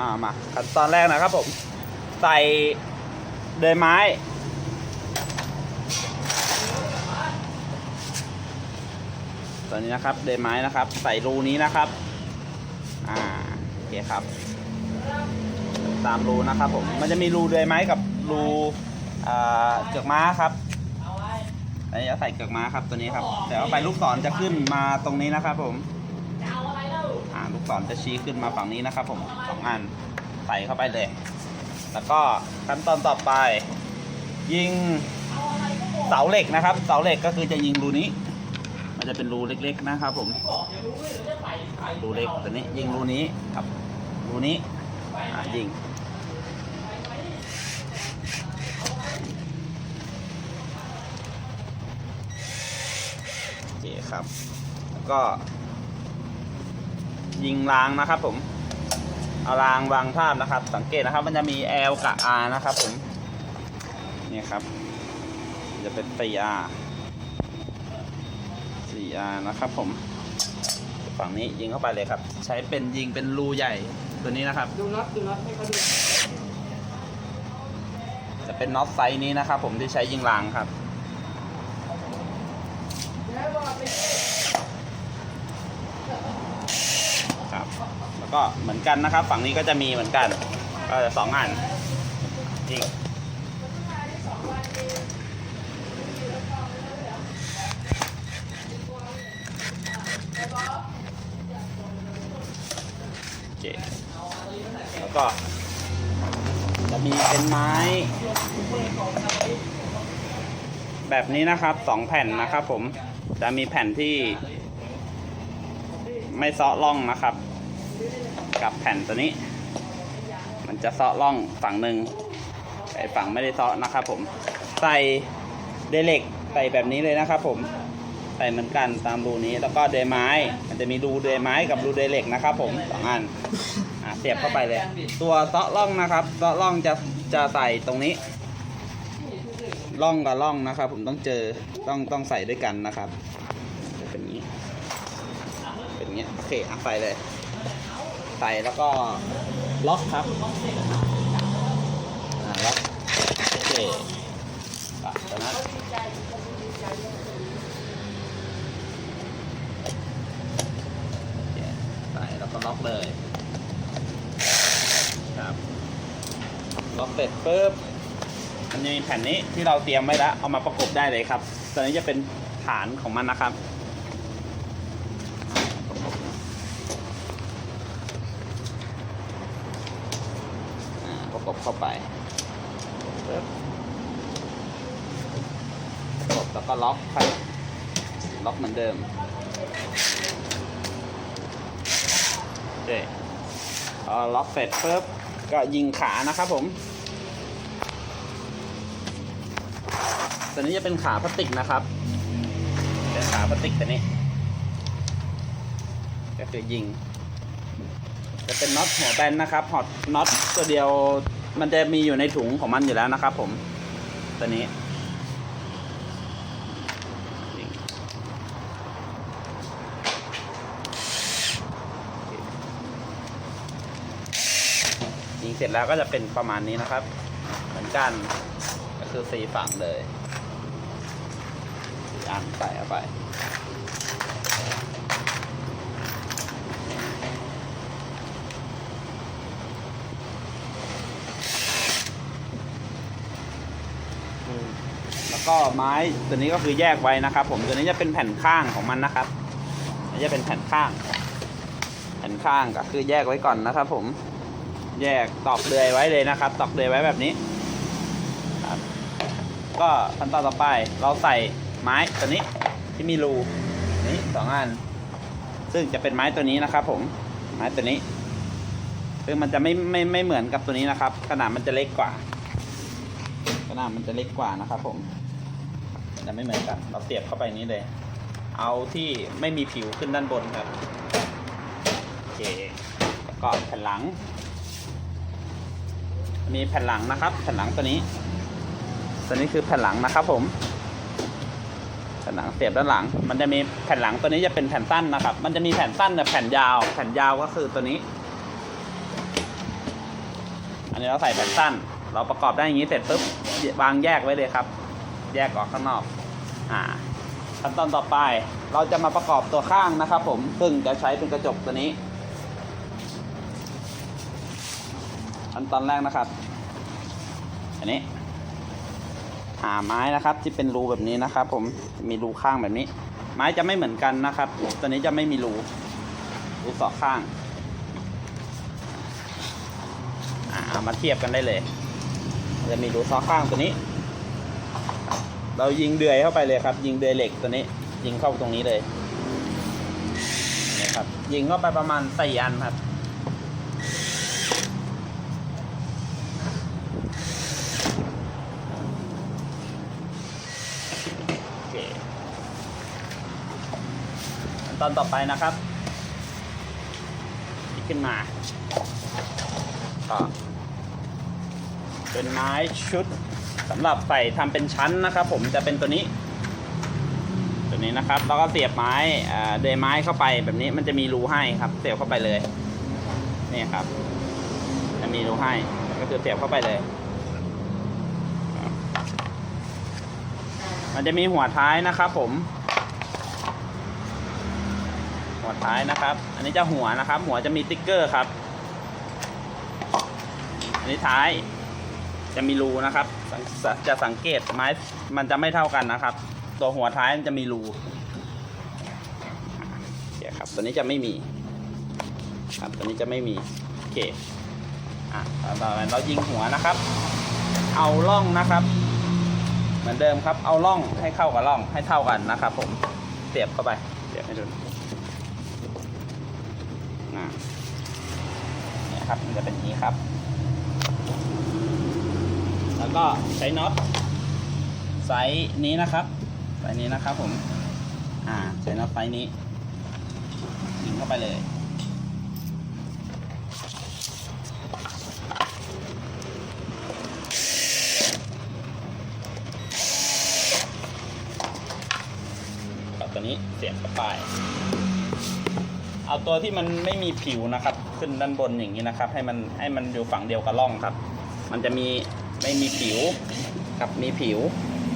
อ่ามาขั้นตอนแรกนะครับผมใส่เดยไม้ตัวนี้นะครับเดยไม้นะครับ ใส่รูนี้นะครับ อ่าโอเคครับ ตามรูนะครับผมมันจะมีรูเดยไม้กับรูเกือกม้าครับอันนี้จะใส่เกือกม้าครับตัวนี้ครับเดี๋ยวเอาไปลูกศรจะขึ้นมาตรงนี้นะครับผม ลูกศรจะชี้ขึ้นมาฝั่งนี้นะครับ ผมสองอันใส่เข้าไปเลย แล้วก็ขั้นตอนต่อไป ยิงเสาเหล็กนะครับ เสาเหล็กก็คือจะยิงรูนี้ มันจะเป็นรูเล็ก ๆ นะครับผมรูเล็กตัวนี้ยิงรูนี้ครับรูนี้ยิงโอเคครับ แล้วก็ ยิงรางนะครับผมเอารางวางภาพนะครับ สังเกตนะครับ มันจะมี L กับ R นะครับผมนี่ครับ จะเป็น 4R 4R นะครับผมฝั่งนี้ยิงเข้าไปเลยครับ ใช้เป็นยิงเป็นรูใหญ่ตัวนี้นะครับ ดูน็อตดูน็อตให้เขาดูจะเป็นน็อตไซส์นี้นะครับ ผมที่ใช้ยิงรางครับครับ แล้ว ก็เหมือนกันนะครับ ฝั่งนี้ก็จะมีเหมือนกันก็จะสองอันยิงโอเคแล้วก็จะมีเป็นไม้ แบบนี้นะครับสองแผ่นนะครับผมจะมีแผ่นที่ไม่เซาะร่องนะครับ กับแผ่นตัวนี้ มันจะเซาะร่องฝั่งหนึ่งไอ้ฝั่งไม่ได้เซาะนะครับผม ใส่เดเหล็กใส่แบบนี้เลยนะครับผมใส่เหมือนกันตามรูนี้แล้วก็เดยไม้ มันจะมีรูเดยไม้กับรูเดเหล็กนะครับผมสองอันอะเสียบเข้าไปเลย ตัวเซาะร่องนะครับเซาะร่องจะจะใส่ตรงนี้ร่องกับร่องนะครับ ผมต้องเจอต้องต้องใส่ด้วยกันนะครับเป็นอย่างนี้ เป็นอย่างนี้โอเคอะใส่เลย ใส่แล้วก็ล็อกครับล็อกโอเคอะตอนนั้นโอเคใส่แล้วก็ล็อกเลยครับล็อกเสร็จปุ๊บมันจะมีแผ่นนี้ที่เราเตรียมไว้แล้วเอามาประกบได้เลยครับตัวนี้จะเป็นฐานของมันนะครับ อ่าประกบ เข้าไปปึ๊บประกบแล้วก็ล็อกครับล็อกเหมือนเดิมโอเคพอล็อกเสร็จปุ๊บก็ยิงขานะครับผมตัวนี้จะเป็นขาพลาสติกนะครับเป็นขาพลาสติกตัวนี้ก็คือยิง จะเป็นน็อตหัวแบนนะครับหอดน็อตตัวเดียว มันจะมีอยู่ในถุงของมันอยู่แล้วนะครับ ผม ตัวนี้ ยิงเสร็จแล้วก็จะเป็นประมาณนี้นะครับ เหมือนกัน ก็คือสีฝั่งเลยอันใส่เข้าไป ก็ไม้ตัวนี้ก็คือแยกไว้นะครับ ผมตัวนี้จะเป็นแผ่นข้างของมันนะครับนี่จะเป็นแผ่นข้าง แผ่นข้างก็คือแยกไว้ก่อนนะครับ ผมแยกตอกเดือยไว้เลยนะครับ ตอกเดือยไว้แบบนี้ครับก็ขั้นตอนต่อไปเราใส่ไม้ตัวนี้ที่มีรูนี้สองอัน ซึ่งจะเป็นไม้ตัวนี้นะครับ ผมไม้ตัวนี้ซึ่งมันจะไม่ไม่ไม่เหมือนกับตัวนี้นะครับ ขนาดมันจะเล็กกว่า ขนาดมันจะเล็กกว่านะครับ ผม จะไม่เหมือนกัน เราเสียบเข้าไปนี้เลย เอาที่ไม่มีผิวขึ้นด้านบนครับ โอเจ้ก็แผ่นหลัง มีแผ่นหลังนะครับ แผ่นหลังตัวนี้ ตัวนี้คือแผ่นหลังนะครับผม แผ่นหลังเสียบด้านหลัง มันจะมีแผ่นหลังตัวนี้จะเป็นแผ่นสั้นนะครับ มันจะมีแผ่นสั้นกับแผ่นยาว แผ่นยาวก็คือตัวนี้ อันนี้เราใส่แผ่นสั้น เราประกอบได้อย่างนี้เสร็จปุ๊บวางแยกไว้เลยครับ แยกออกข้างนอกอ่าขั้นตอนต่อไปเราจะมาประกอบตัวข้างนะครับผมซึ่งจะใช้เป็นกระจกตัวนี้ขั้นตอนแรกนะครับ อันนี้ หาไม้นะครับที่เป็นรูแบบนี้นะครับ ผมมีรูข้างแบบนี้ ไม้จะไม่เหมือนกันนะครับ ตัวนี้จะไม่มีรูรูสองข้างอ่ามาเทียบกันได้เลย จะมีรูซอกข้างตัวนี้ เรายิงเดือยเข้าไปเลยครับ ยิงเดือยเหล็กตัวนี้ ยิงเข้าตรงนี้เลยนี่ครับ ยิงเข้าไปประมาณสี่อันครับตอนต่อไปนะครับหยิบขึ้นมาก็เป็นไม้ชุด สำหรับใส่ทำเป็นชั้นนะครับ ผมจะเป็นตัวนี้ ตัวนี้นะครับแล้วก็เสียบไม้เดยไม้เข้าไปแบบนี้มันจะมีรูให้ครับ เสียบเข้าไปเลยนี่ครับ จะมีรูให้ก็คือเสียบเข้าไปเลย มันจะมีหัวท้ายนะครับผม หัวท้ายนะครับ อันนี้จะหัวนะครับ หัวจะมีติ๊กเกอร์ครับ อันนี้ท้าย จะมีรูนะครับ จะสังเกตไม้มันจะไม่เท่ากันนะครับ ตัวหัวท้ายมันจะมีรูเดี๋ยวครับ ตัวนี้จะไม่มี ครับตัวนี้จะไม่มีโอเคอะต่อไปเรายิงหัวนะครับ เอาล่องนะครับ เหมือนเดิมครับ เอาล่องให้เข้ากับล่องให้เท่ากันนะครับผมเสียบเข้าไปเสียบให้ดูนะครับมันจะเป็นนี้ครับ แล้วก็ใช้น็อตไซส์นี้นะครับไซส์นี้นะครับผม อ่าใช้น็อตไซส์นี้ยิงเข้าไปเลย ตัวนี้เสียบเข้าไป เอาตัวที่มันไม่มีผิวนะครับ ขึ้นด้านบนอย่างนี้นะครับ ให้มันให้มันอยู่ฝั่งเดียวกับร่องครับ มันจะมี ไม่มีผิวกับมีผิว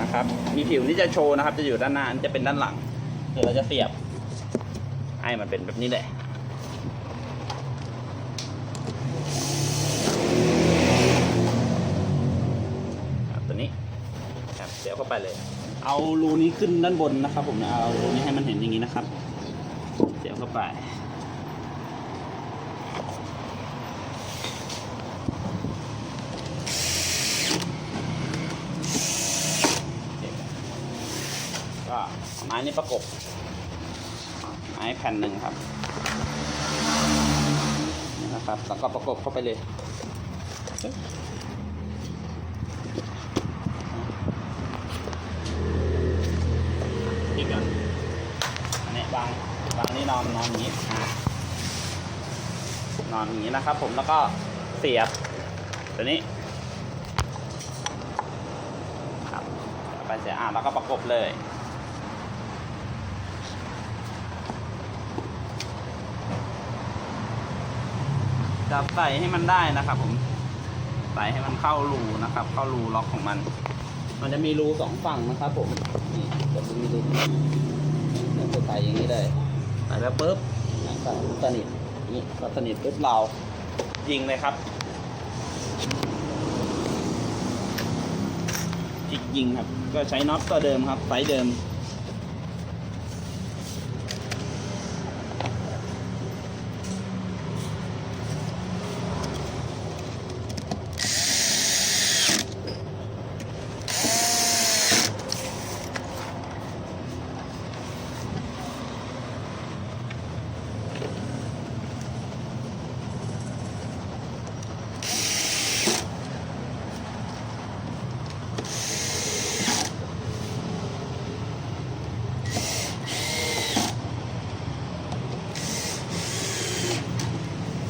นะครับ มีผิวนี่จะโชว์นะครับ จะอยู่ด้านหน้าอันจะเป็นด้านหลัง เดี๋ยวเราจะเสียบให้มันเป็นแบบนี้เลยครับตัวนี้ครับเสียบเข้าไปเลย เอารูนี้ขึ้นด้านบนนะครับ ผมเอารูนี้ให้มันเห็นอย่างนี้นะครับ เสียบเข้าไป ก็ไม้นี่ประกบ ไม้แผ่นหนึ่งครับนี่นะครับแล้วก็ประกบเข้าไปเลยอีกก่อนอันนี้วางวางนี่นอนนอนอย่างนี้นอนอย่างนี้นะครับ ผมแล้วก็เสียบตัวนี้ครับไปเสียบอะแล้วก็ประกบเลย จับใส่ให้มันได้นะครับ ผม ใส่ให้มันเข้ารูนะครับ เข้ารูล็อกของมัน มันจะมีรูสองฝั่งนะครับ ผมนี่จะมีรูเนี่ยจะใส่อย่างนี้เลยใส่แล้วปุ๊บก็สนิทนี่ก็สนิทปุ๊บเรายิงเลยครับจิกยิงครับ ก็ใช้น็อตตัวเดิมครับไซส์เดิม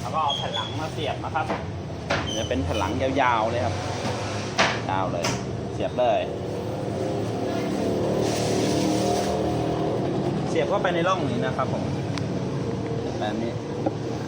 แล้วก็เอาแผ่นหลั งมาเสียบนะครับจะเป็นแผ่นหลังยาวๆเลยครับ ยาวเลย เสียบเลย เสียบเข้าไปในร่องนี้นะครับผมแบบนี้